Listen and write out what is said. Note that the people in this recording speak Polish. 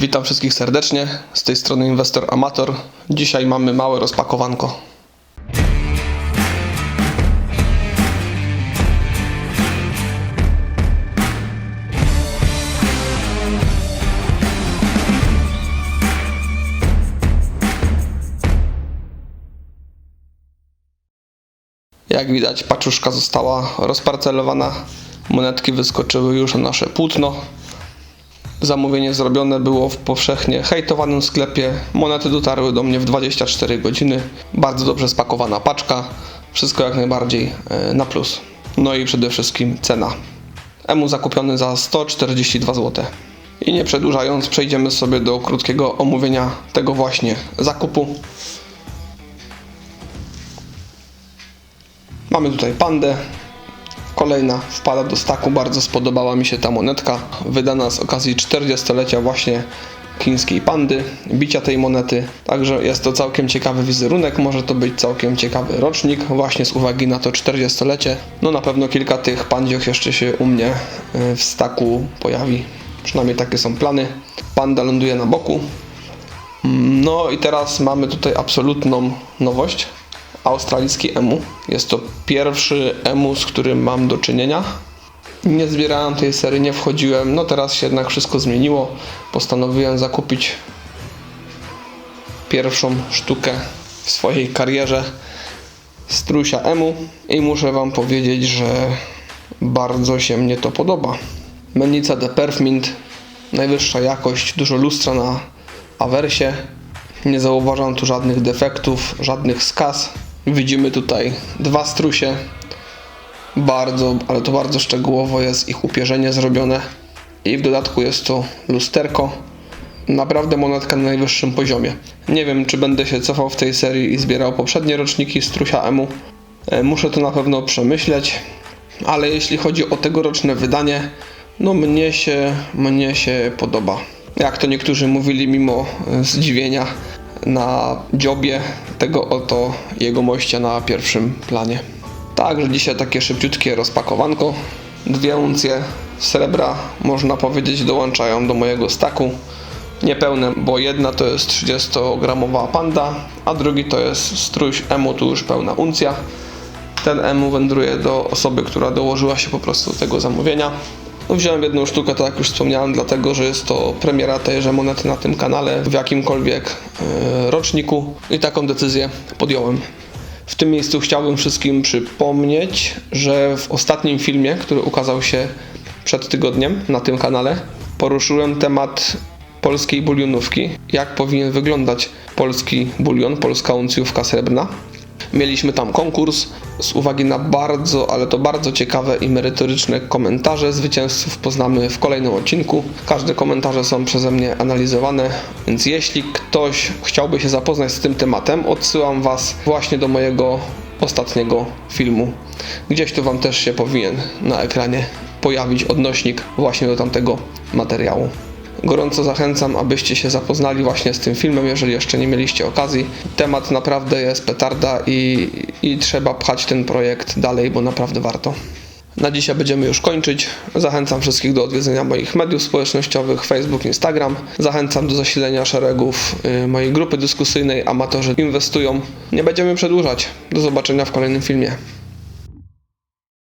Witam wszystkich serdecznie. Z tej strony Inwestor Amator. Dzisiaj mamy małe rozpakowanko. Jak widać, paczuszka została rozparcelowana. Monetki wyskoczyły już na nasze płótno. Zamówienie zrobione było w powszechnie hejtowanym sklepie. Monety dotarły do mnie w 24 godziny. Bardzo dobrze spakowana paczka. Wszystko jak najbardziej e, na plus. No i przede wszystkim cena. EMU zakupiony za 142 zł. I nie przedłużając, przejdziemy sobie do krótkiego omówienia tego właśnie zakupu. Mamy tutaj pandę. Kolejna wpada do staku. Bardzo spodobała mi się ta monetka. Wydana z okazji 40-lecia właśnie chińskiej pandy, bicia tej monety. Także jest to całkiem ciekawy wizerunek. Może to być całkiem ciekawy rocznik, właśnie z uwagi na to 40-lecie. No na pewno kilka tych pandziech jeszcze się u mnie y, w staku pojawi. Przynajmniej takie są plany. Panda ląduje na boku. No i teraz mamy tutaj absolutną nowość. Australijski emu. Jest to pierwszy emu, z którym mam do czynienia. Nie zbierałem tej serii, nie wchodziłem. No teraz się jednak wszystko zmieniło. Postanowiłem zakupić pierwszą sztukę w swojej karierze strusia emu i muszę wam powiedzieć, że bardzo się mnie to podoba. Mennica de Perfmint, najwyższa jakość, dużo lustra na awersie. Nie zauważam tu żadnych defektów, żadnych skaz. Widzimy tutaj dwa strusie. Bardzo, ale to bardzo szczegółowo jest ich upierzenie zrobione. I w dodatku jest to lusterko. Naprawdę monetka na najwyższym poziomie. Nie wiem, czy będę się cofał w tej serii i zbierał poprzednie roczniki strusia emu. E, Muszę to na pewno przemyśleć. Ale jeśli chodzi o tegoroczne wydanie, no mnie się, mnie się podoba. Jak to niektórzy mówili mimo e, zdziwienia na dziobie tego oto jegomościa na pierwszym planie. Także dzisiaj takie szybciutkie rozpakowanko. Dwie uncje srebra, można powiedzieć, dołączają do mojego staku. Niepełne, bo jedna to jest 30-gramowa panda, a drugi to jest strój emu, tu już pełna uncja. Ten emu wędruje do osoby, która dołożyła się po prostu do tego zamówienia. No, wziąłem jedną sztukę, tak jak już wspomniałem, dlatego że jest to premiera tejże monety na tym kanale w jakimkolwiek e, roczniku i taką decyzję podjąłem. W tym miejscu chciałbym wszystkim przypomnieć, że w ostatnim filmie, który ukazał się przed tygodniem na tym kanale, poruszyłem temat polskiej bulionówki. Jak powinien wyglądać polski bulion, polska uncjówka srebrna. Mieliśmy tam konkurs. Z uwagi na bardzo, ale to bardzo ciekawe i merytoryczne komentarze zwycięzców poznamy w kolejnym odcinku. Każde komentarze są przeze mnie analizowane, więc jeśli ktoś chciałby się zapoznać z tym tematem, odsyłam Was właśnie do mojego ostatniego filmu. Gdzieś tu Wam też się powinien na ekranie pojawić odnośnik właśnie do tamtego materiału. Gorąco zachęcam, abyście się zapoznali właśnie z tym filmem, jeżeli jeszcze nie mieliście okazji. Temat naprawdę jest petarda i, i trzeba pchać ten projekt dalej, bo naprawdę warto. Na dzisiaj będziemy już kończyć. Zachęcam wszystkich do odwiedzenia moich mediów społecznościowych, Facebook, Instagram. Zachęcam do zasilenia szeregów y, mojej grupy dyskusyjnej Amatorzy Inwestują. Nie będziemy przedłużać. Do zobaczenia w kolejnym filmie.